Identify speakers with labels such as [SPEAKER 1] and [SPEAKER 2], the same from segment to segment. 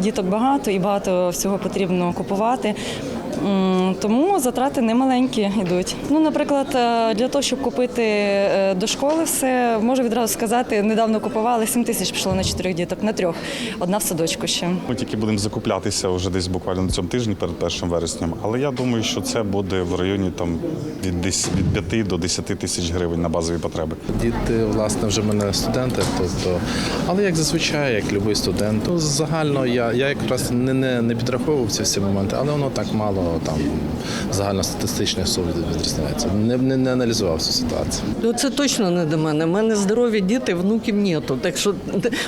[SPEAKER 1] діток багато і багато всього потрібно купувати. Тому затрати немаленькі йдуть. Ну, наприклад, е, для того, щоб купити е, до школи все, можу відразу сказати, недавно купували 7 тисяч пішло на чотирьох діток, на трьох. Одна в садочку ще.
[SPEAKER 2] Ми тільки будемо закуплятися вже десь буквально на цьому тижні перед першим вереснем. Але я думаю, що це буде в районі там від десь від 5 до 10 тисяч гривень на базові потреби.
[SPEAKER 3] Діти, власне, вже мене студенти, тобто, але як зазвичай, як будь-який студент, ну, загально я, я якраз не, не, не підраховував ці всі моменти, але воно так мало там загальностатистичних сум відрізняється. Не, не, не аналізував цю ситуацію.
[SPEAKER 4] Ну це точно не до мене. У мене здорові діти, внуків нету. Так що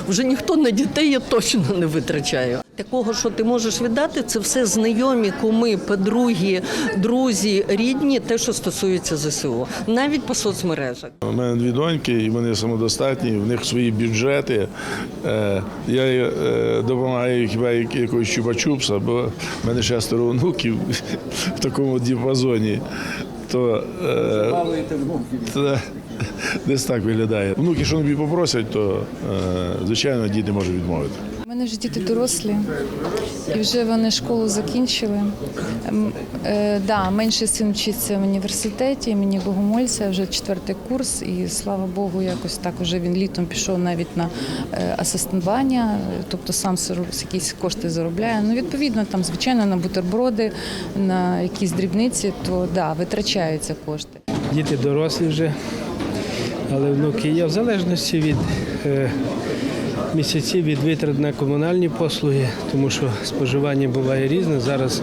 [SPEAKER 4] вже ніхто на дітей я точно не витрачаю. Такого, що ти можеш віддати, це все знайомі, куми, подруги, друзі, рідні, те, що стосується ЗСУ, навіть по соцмережах.
[SPEAKER 5] У мене дві доньки, і вони самодостатні, в них свої бюджети. Е, Я е, допомагаю хіба як- якогось чупа-чупса, бо в мене шестеро онуків в такому діапазоні. То, е, десь так виглядає. Внуки, що тобі попросять, то е, звичайно діти можуть відмовити.
[SPEAKER 6] У мене вже діти дорослі, і вже вони школу закінчили. Е, да, менший син вчиться в університеті імені Богомольця, вже четвертий курс, і слава Богу, якось так уже він літом пішов навіть на е, асистентування, е, тобто сам якісь кошти заробляє. Ну, відповідно, там, звичайно, на бутерброди, на якісь дрібниці, то да, витрачаються кошти.
[SPEAKER 7] діти дорослі вже, але внуки є в залежності від е, місяців від витрат на комунальні послуги, тому що споживання буває різне. Зараз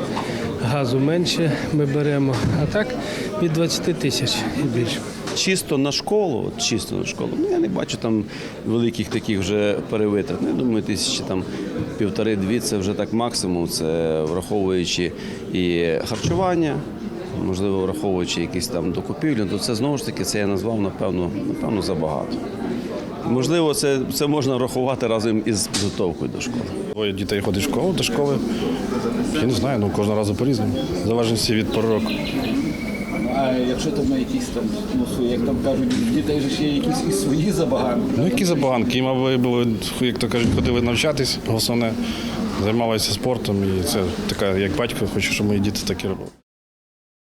[SPEAKER 7] газу менше ми беремо, а так від 20 тисяч і більше.
[SPEAKER 8] Чисто на школу, чисто на школу. Ну я не бачу там великих таких вже перевитрат. Ну, я думаю, тисячі там півтори-дві це вже так максимум. Це враховуючи і харчування, можливо, враховуючи якісь там докупівлі, то це знову ж таки це я назвав напевно, напевно забагато. Можливо, це, це можна рахувати разом із підготовкою до школи.
[SPEAKER 9] Двоє дітей ходить в школу, до школи. Я не знаю, ну кожного разу по-різному. Залежності від пори року.
[SPEAKER 10] А якщо там якісь там, ну як там кажуть, дітей ще є якісь і свої забаганки.
[SPEAKER 9] Ну які забаганки? Їм аби були, як то кажуть, ходили навчатись, основне, займалися спортом. І це така, як батько, хочу, щоб мої діти так і робили.